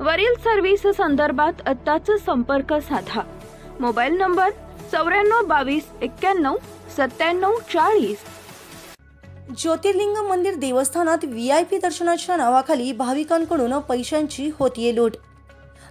वरील सर्व्हिस संदर्भात आत्ताच संपर्क साधा. मोबाईल नंबर चौऱ्याण्णव बावीस एक्क्याण्णव सत्त्याण्णव चाळीस. ज्योतिर्लिंग मंदिर देवस्थानात व्ही आय पी दर्शनाच्या नावाखाली भाविकांकडून पैशांची होतीये लूट.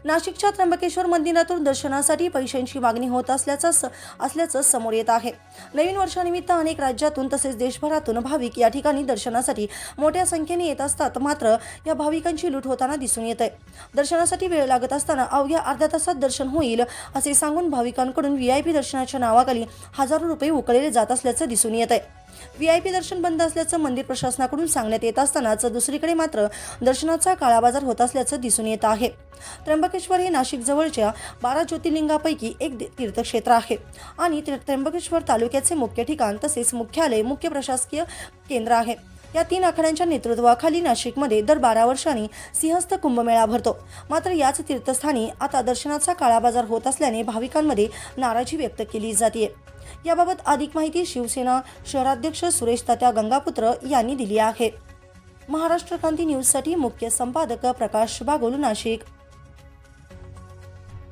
नाशिकच्या त्र्यंबकेश्वर मंदिरातून दर्शनासाठी पैशांची मागणी होत असल्याचं असल्याचं समोर येत आहे. नवीन वर्षानिमित्त अनेक राज्यातून तसेच देशभरातून भाविक या ठिकाणी दर्शनासाठी मोठ्या संख्येने येत असतात. मात्र या भाविकांची लूट होताना दिसून येत आहे दर्शनासाठी वेळ लागत असताना अवघ्या अर्ध्या तासात दर्शन होईल असे सांगून भाविकांकडून व्ही आय पी दर्शनाच्या नावाखाली हजारो रुपये उकळले जात असल्याचं दिसून येत आहे व्ही आय पी दर्शन बंद असल्याचं मंदिर प्रशासनाकडून सांगण्यात येत असतानाच दुसरीकडे मात्र दर्शनाचा काळाबाजार होत असल्याचं दिसून येत आहे. त्र्यंबकेश्वर हे नाशिक जवळच्या बारा ज्योतिर्लिंगापैकी एक तीर्थक्षेत्र आहे आणि त्र्यंबकेश्वर तालुक्याचे मुख्य ठिकाण तसेच मुख्यालय मुख्य प्रशासकीय केंद्र आहे. या तीन आखाड्यांच्या नेतृत्वाखाली नाशिकमध्ये दर बारा वर्षांनी सिंहस्थ कुंभमेळा भरतो. मात्र याच तीर्थस्थानी आता दर्शनाचा काळाबाजार होत असल्याने भाविकांमध्ये नाराजी व्यक्त केली जाते याबाबत अधिक माहिती शिवसेना शहराध्यक्ष सुरेश तात्या गंगापुत्र यांनी दिली आहे. महाराष्ट्र क्रांती न्यूजसाठी मुख्य संपादक प्रकाश बागोल नाशिक.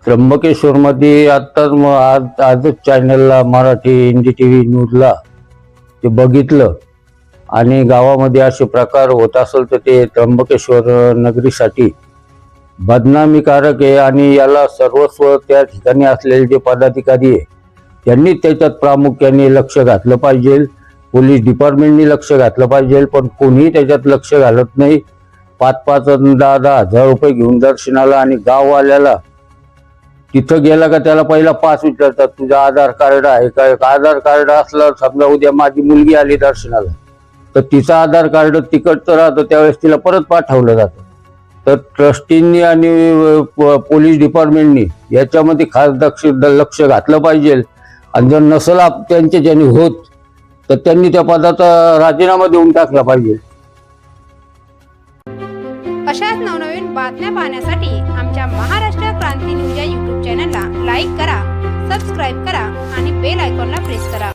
त्र्यंबकेश्वरमध्ये आत्ताच मग आज आजच चॅनलला मराठी हिंदी टी व्ही न्यूजला ते बघितलं आणि गावामध्ये असे प्रकार होत असेल तर ते त्र्यंबकेश्वर नगरीसाठी बदनामीकारक आहे आणि याला सर्वस्व त्या ठिकाणी असलेले जे पदाधिकारी आहे त्यांनी त्याच्यात प्रामुख्याने लक्ष घातलं पाहिजे. पोलीस डिपार्टमेंटनी लक्ष घातलं पाहिजे पण कोणीही त्याच्यात लक्ष घालत नाही. पाच पाच दहा दहा हजार रुपये घेऊन दर्शनाला आणि गाववाल्याला तिथं गेला का त्याला पहिला पास विचारतात तुझं आधार कार्ड आहे का? एक आधार कार्ड असलं समजा उद्या माझी मुलगी आली दर्शनाला. तर तिचा आधार कार्ड तिकडचं राहतं त्यावेळेस तिला परत पाठवलं जातं. तर ट्रस्टींनी आणि पोलीस डिपार्टमेंटनी याच्यामध्ये खास दक्ष लक्ष घातलं पाहिजे. आणि जर नसेल आप- त्यांच्या ज्यांनी होत तर त्यांनी त्या पदाचा राजीनामा देऊन टाकला पाहिजे. अशाच नवनवीन बातम्या पाहण्यासाठी आमच्या महाराष्ट्र क्रांती न्यूज या युट्यूब चॅनलला लाईक करा सबस्क्राईब करा आणि बेल आयकॉनला प्रेस करा.